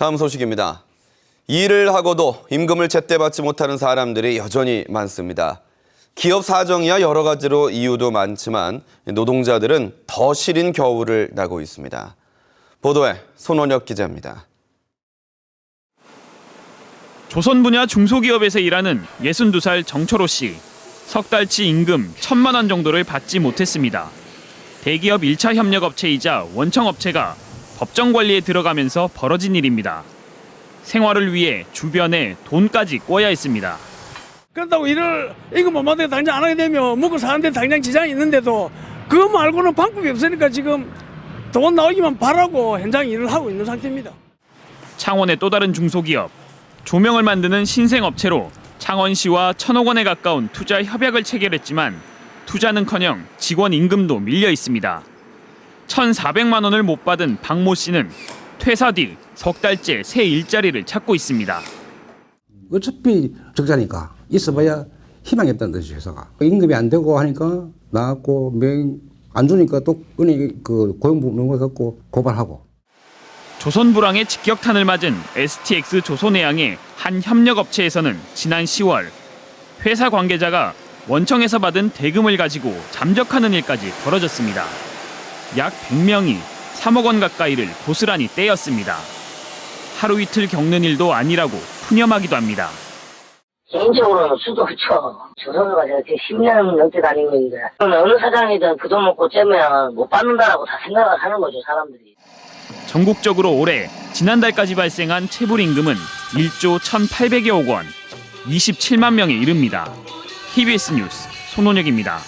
다음 소식입니다. 일을 하고도 임금을 제때 받지 못하는 사람들이 여전히 많습니다. 기업 사정이야 여러 가지로 이유도 많지만 노동자들은 더 시린 겨울을 나고 있습니다. 보도에 손원혁 기자입니다. 조선 분야 중소기업에서 일하는 62살 정철호 씨. 석 달치 임금 천만 원 정도를 받지 못했습니다. 대기업 1차 협력업체이자 원청업체가 법정 관리에 들어가면서 벌어진 일입니다. 생활을 위해 주변에 돈까지 꿔야 했습니다. 그렇다고 일을 이거 못 받아 당장 안 하게 되면 먹고 사는데 당장 지장이 있는데도 그거 말고는 방법이 없으니까 지금 돈 나오기만 바라고 현장 일을 하고 있는 상태입니다. 창원의 또 다른 중소기업 조명을 만드는 신생업체로 창원시와 천억 원에 가까운 투자 협약을 체결했지만 투자는커녕 직원 임금도 밀려 있습니다. 1,400만 원을 못 받은 박모 씨는 퇴사 뒤 석 달째 새 일자리를 찾고 있습니다. 어차피 적자니까 있어봐야 희망이 없다는 뜻이죠 회사가 임금이 안 되고 하니까 나왔고 명안 주니까 또 은행 그 고용부문 갖고 고발하고 조선불황의 직격탄을 맞은 STX 조선해양의 한 협력업체에서는 지난 10월 회사 관계자가 원청에서 받은 대금을 가지고 잠적하는 일까지 벌어졌습니다. 약 100명이 3억 원 가까이를 고스란히 떼었습니다. 하루 이틀 겪는 일도 아니라고 푸념하기도 합니다. 개인적으로는 수도 그쵸. 조선소가 제가 지금 10년 넘게 다니고 있는데, 어느 사장이든 그 돈 먹고 째면 못 받는다라고 다 생각을 하는 거죠, 사람들이. 전국적으로 올해 지난달까지 발생한 체불 임금은 1조 1,800여억 원, 27만 명에 이릅니다. KBS 뉴스 손원혁입니다.